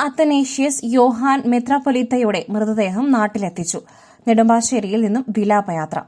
Athanasius Yohan മെത്രാപൊലീത്തയുടെ മൃതദേഹം നാട്ടിലെത്തിച്ചു. നെടുമ്പാശ്ശേരിയിൽ നിന്നും വിലാപയാത്ര.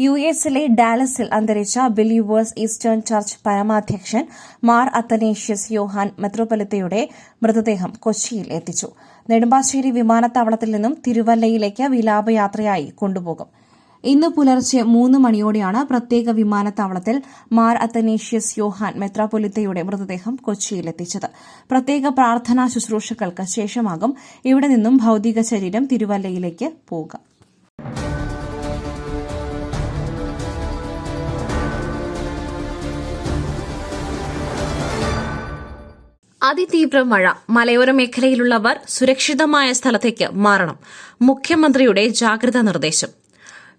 യു എസിലെ ഡാലസിൽ അന്തരിച്ച ബിലീവേഴ്സ് ഈസ്റ്റേൺ ചർച്ച് പരമാധ്യക്ഷൻ മാർ അത്തനേഷ്യസ് യോഹാൻ മെത്രോപൊലിത്തയുടെ മൃതദേഹം കൊച്ചിയിൽ എത്തിച്ചു. നെടുമ്പാശ്ശേരി വിമാനത്താവളത്തിൽ നിന്നും തിരുവല്ലയിലേക്ക് വിലാപയാത്രയായി കൊണ്ടുപോകും. ഇന്ന് പുലർച്ചെ മൂന്ന് മണിയോടെയാണ് പ്രത്യേക വിമാനത്താവളത്തിൽ മാർ അത്തനേഷ്യസ് യോഹാൻ മെത്രാപൊലിത്തയുടെ മൃതദേഹം കൊച്ചിയിലെത്തിച്ചത്. പ്രത്യേക പ്രാർത്ഥനാ ശുശ്രൂഷകൾക്ക് ശേഷമാകും ഇവിടെ നിന്നും ഭൌതിക ശരീരം തിരുവല്ലയിലേക്ക് പോവുക. അതിതീവ്ര മഴ. മലയോര മേഖലയിലുള്ളവർ സുരക്ഷിതമായ സ്ഥലത്തേക്ക് മാറണം. മുഖ്യമന്ത്രിയുടെ ജാഗ്രതാ നിർദ്ദേശം.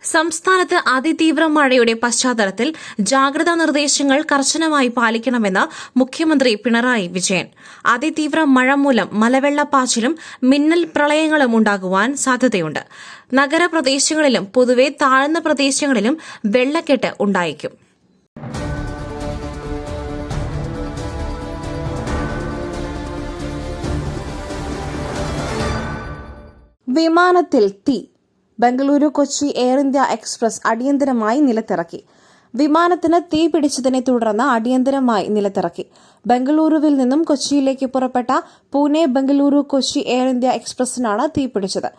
സംസ്ഥാനത്ത് അതിതീവ്ര മഴയുടെ പശ്ചാത്തലത്തിൽ ജാഗ്രതാ നിർദ്ദേശങ്ങൾ കർശനമായി പാലിക്കണമെന്ന് മുഖ്യമന്ത്രി പിണറായി വിജയൻ. അതിതീവ്ര മഴ മൂലം മലവെള്ളപ്പാച്ചിലും മിന്നൽ പ്രളയങ്ങളും ഉണ്ടാകുവാൻ സാധ്യതയുണ്ട്. നഗരപ്രദേശങ്ങളിലും പൊതുവെ താഴ്ന്ന പ്രദേശങ്ങളിലും വെള്ളക്കെട്ട് ഉണ്ടായേക്കും. വിമാനത്തിൽ തീ Bengaluru Kochi air India express അടിയന്തരമായി നിലത്തിറക്കി. വിമാനത്തിന് തീ പിടിച്ചതിനെ തുടർന്ന് അടിയന്തരമായി നിലത്തിറക്കി. ബംഗളൂരുവിൽ നിന്നും കൊച്ചിയിലേക്ക് പുറപ്പെട്ട പൂനെ ബംഗളൂരു കൊച്ചി എയർ ഇന്ത്യ എക്സ്പ്രസിനാണ് തീ പിടിച്ചത്.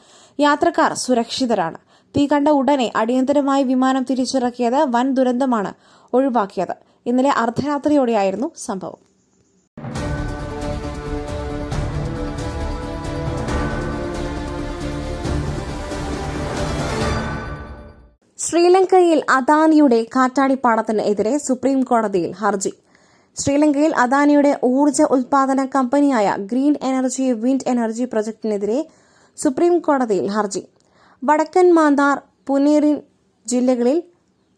യാത്രക്കാർ സുരക്ഷിതരാണ്. തീ കണ്ട ഉടനെ അടിയന്തരമായി വിമാനം തിരിച്ചിറക്കിയത് വൻ ദുരന്തമാണ് ഒഴിവാക്കിയത്. ഇന്നലെ അർദ്ധരാത്രിയോടെയായിരുന്നു സംഭവം. ശ്രീലങ്കയിൽ അദാനിയുടെ കാറ്റാടിപ്പാടത്തിന് എതിരെ സുപ്രീം കോടതിയിൽ ഹർജി. ശ്രീലങ്കയിൽ അദാനിയുടെ ഊർജ ഉൽപാദന കമ്പനിയായ ഗ്രീൻ എനർജി വിൻഡ് എനർജി പ്രൊജക്ടിനെതിരെ സുപ്രീം കോടതിയിൽ ഹർജി. വടക്കൻ മാന്താർ പുനേറിൻ ജില്ലകളിൽ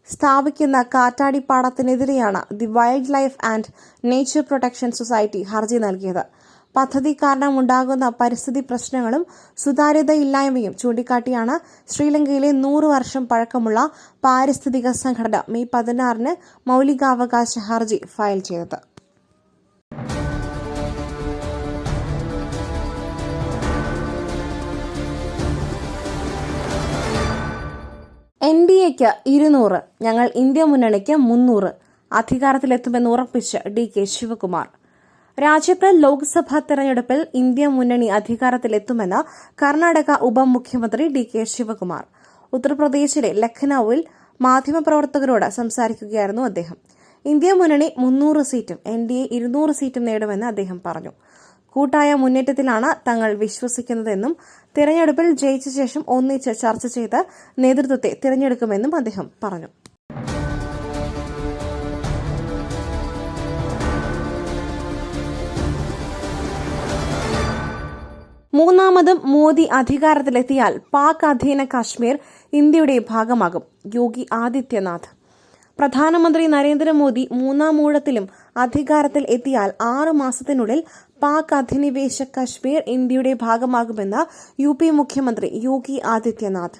സ്ഥാപിക്കുന്ന കാറ്റാടിപ്പാടത്തിനെതിരെയാണ് the wild life and nature protection society ഹർജി നൽകിയത്. പദ്ധതി കാരണം ഉണ്ടാകുന്ന പരിസ്ഥിതി പ്രശ്നങ്ങളും സുതാര്യതയില്ലായ്മയും ചൂണ്ടിക്കാട്ടിയാണ് ശ്രീലങ്കയിലെ നൂറ് വർഷം പഴക്കമുള്ള പാരിസ്ഥിതിക സംഘടന മെയ് പതിനാറിന് മൌലികാവകാശ ഹർജി ഫയൽ ചെയ്തത്. എൻ ഡി എക്ക് ഇരുന്നൂറ് ഞങ്ങൾ ഇന്ത്യ മുന്നണിക്ക് മുന്നൂറ് അധികാരത്തിലെത്തുമെന്ന് ഉറപ്പിച്ച് ഡി കെ ശിവകുമാർ. രാജ്യത്ത് ലോക്സഭാ തെരഞ്ഞെടുപ്പിൽ ഇന്ത്യ മുന്നണി അധികാരത്തിലെത്തുമെന്ന് കർണാടക ഉപമുഖ്യമന്ത്രി ഡി കെ ശിവകുമാർ. ഉത്തർപ്രദേശിലെ ലഖ്നൌവിൽ മാധ്യമപ്രവർത്തകരോട് സംസാരിക്കുകയായിരുന്നു അദ്ദേഹം. ഇന്ത്യ മുന്നണി മുന്നൂറ് സീറ്റും എൻ ഡി എ ഇരുന്നൂറ് സീറ്റും നേടുമെന്ന് അദ്ദേഹം പറഞ്ഞു. കൂട്ടായ മുന്നേറ്റത്തിലാണ് തങ്ങൾ വിശ്വസിക്കുന്നതെന്നും തിരഞ്ഞെടുപ്പിൽ ജയിച്ച ശേഷം ഒന്നിച്ച് ചർച്ച ചെയ്ത് നേതൃത്വത്തെ തിരഞ്ഞെടുക്കുമെന്നും അദ്ദേഹം പറഞ്ഞു. മൂന്നാമതും മോദി അധികാരത്തിലെത്തിയാൽ പാക് അധീന കാശ്മീർ ഇന്ത്യയുടെ ഭാഗമാകും. യോഗി ആദിത്യനാഥ്. പ്രധാനമന്ത്രി നരേന്ദ്രമോദി മൂന്നാം ഊഴത്തിലും അധികാരത്തിൽ എത്തിയാൽ ആറ് മാസത്തിനുള്ളിൽ പാക് അധിനിവേശ കശ്മീർ ഇന്ത്യയുടെ ഭാഗമാകുമെന്ന് യു പി മുഖ്യമന്ത്രി യോഗി ആദിത്യനാഥ്.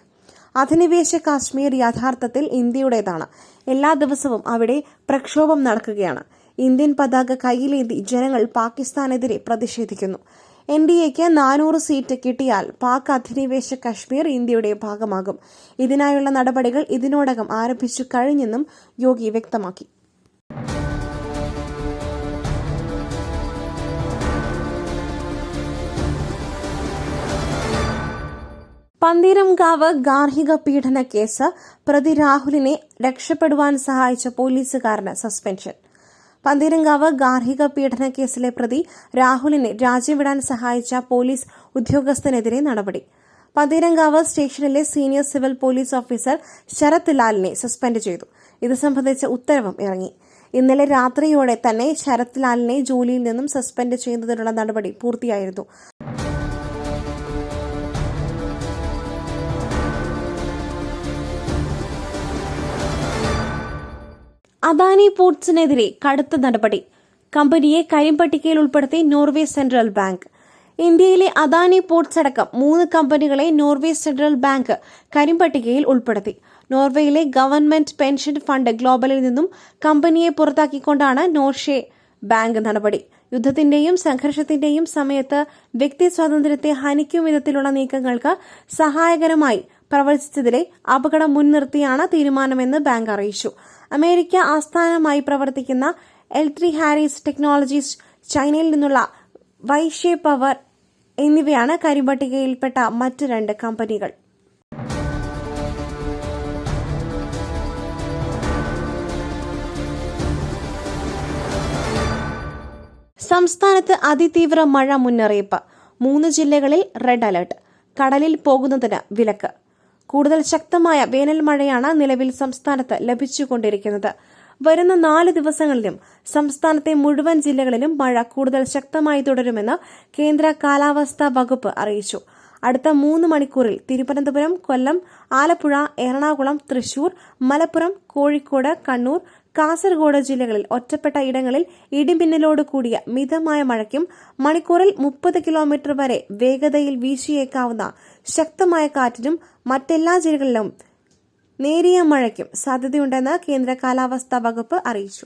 അധിനിവേശ കാശ്മീർ യഥാർത്ഥത്തിൽ ഇന്ത്യയുടേതാണ്. എല്ലാ ദിവസവും അവിടെ പ്രക്ഷോഭം നടക്കുകയാണ്. ഇന്ത്യൻ പതാക കയ്യിലേന്തി ജനങ്ങൾ പാകിസ്ഥാനെതിരെ പ്രതിഷേധിക്കുന്നു. എൻ ഡി എക്ക് നാനൂറ് സീറ്റ് കിട്ടിയാൽ പാക് അധിനിവേശ കശ്മീർ ഇന്ത്യയുടെ ഭാഗമാകും. ഇതിനായുള്ള നടപടികൾ ഇതിനോടകം ആരംഭിച്ചു കഴിഞ്ഞെന്നും യോഗി വ്യക്തമാക്കി. പന്തീരംകാവ് ഗാർഹിക പീഡന കേസ് പ്രതി രാഹുലിനെ രക്ഷപ്പെടുവാൻ സഹായിച്ച പോലീസുകാരന് സസ്പെൻഷൻ. പന്തീരങ്കാവ് ഗാർഹിക പീഡന കേസിലെ പ്രതി രാഹുലിനെ രാജ്യവിടാൻ സഹായിച്ച പോലീസ് ഉദ്യോഗസ്ഥനെതിരെ നടപടി. പന്തീരങ്കാവ് സ്റ്റേഷനിലെ senior civil police officer Sarath ലാലിനെ suspend ചെയ്തു. ഇത് സംബന്ധിച്ച ഉത്തരവും ഇറങ്ങി. ഇന്നലെ രാത്രിയോടെ തന്നെ ശരത് ലാലിനെ ജോലിയിൽ നിന്നും സസ്പെൻഡ് ചെയ്യുന്നതിനുള്ള നടപടി പൂർത്തിയായിരുന്നു. അദാനി പോർട്സിനെതിരെ കടുത്ത നടപടി. കമ്പനിയെ കരിമ്പട്ടികയിൽ ഉൾപ്പെടുത്തി നോർവേ സെൻട്രൽ ബാങ്ക്. ഇന്ത്യയിലെ അദാനി പോർട്സ് അടക്കം മൂന്ന് കമ്പനികളെ നോർവേ സെൻട്രൽ ബാങ്ക് കരിമ്പട്ടികയിൽ ഉൾപ്പെടുത്തി. നോർവേയിലെ ഗവൺമെന്റ് പെൻഷൻ ഫണ്ട് ഗ്ലോബലിൽ നിന്നും കമ്പനിയെ പുറത്താക്കിക്കൊണ്ടാണ് നോർഷെ ബാങ്ക് നടപടി. യുദ്ധത്തിന്റെയും സംഘർഷത്തിന്റെയും സമയത്ത് വ്യക്തി സ്വാതന്ത്ര്യത്തെ ഹനിക്കും വിധത്തിലുള്ള നീക്കങ്ങൾക്ക് സഹായകരമായി പ്രവർത്തിച്ചതിലെ അപകടം മുൻനിർത്തിയാണ് തീരുമാനമെന്ന് ബാങ്ക് അറിയിച്ചു. അമേരിക്ക ആസ്ഥാനമായി പ്രവർത്തിക്കുന്ന എൽ ത്രീ ഹാരിസ് ടെക്നോളജീസ് ചൈനയിൽ നിന്നുള്ള വൈഷേ പവർ എന്നിവയാണ് കരിമ്പട്ടികയിൽപ്പെട്ട മറ്റ് രണ്ട് കമ്പനികൾ. സംസ്ഥാനത്ത് അതിതീവ്ര മഴ മുന്നറിയിപ്പ്. മൂന്ന് ജില്ലകളിൽ റെഡ് അലർട്ട്. കടലിൽ പോകുന്നതിന് വിലക്ക്. കൂടുതൽ ശക്തമായ വേനൽ മഴയാണ് നിലവിൽ സംസ്ഥാനത്ത് ലഭിച്ചുകൊണ്ടിരിക്കുന്നത്. വരുന്ന നാല് ദിവസങ്ങളിലും സംസ്ഥാനത്തെ മുഴുവൻ ജില്ലകളിലും മഴ കൂടുതൽ ശക്തമായി തുടരുമെന്ന് കേന്ദ്ര കാലാവസ്ഥാ വകുപ്പ് അറിയിച്ചു. അടുത്ത മൂന്ന് മണിക്കൂറിൽ തിരുവനന്തപുരം കൊല്ലം ആലപ്പുഴ എറണാകുളം തൃശൂർ മലപ്പുറം കോഴിക്കോട് കണ്ണൂർ കാസർഗോഡ് ജില്ലകളിൽ ഒറ്റപ്പെട്ട ഇടങ്ങളിൽ ഇടിമിന്നലോട് കൂടിയ മിതമായ മഴയ്ക്കും മണിക്കൂറിൽ മുപ്പത് കിലോമീറ്റർ വരെ വേഗതയിൽ വീശിയേക്കാവുന്ന ശക്തമായ കാറ്റിനും മറ്റെല്ലാ ജില്ലകളിലും നേരിയ മഴയ്ക്കും സാധ്യതയുണ്ടെന്ന് കേന്ദ്ര കാലാവസ്ഥാ വകുപ്പ് അറിയിച്ചു.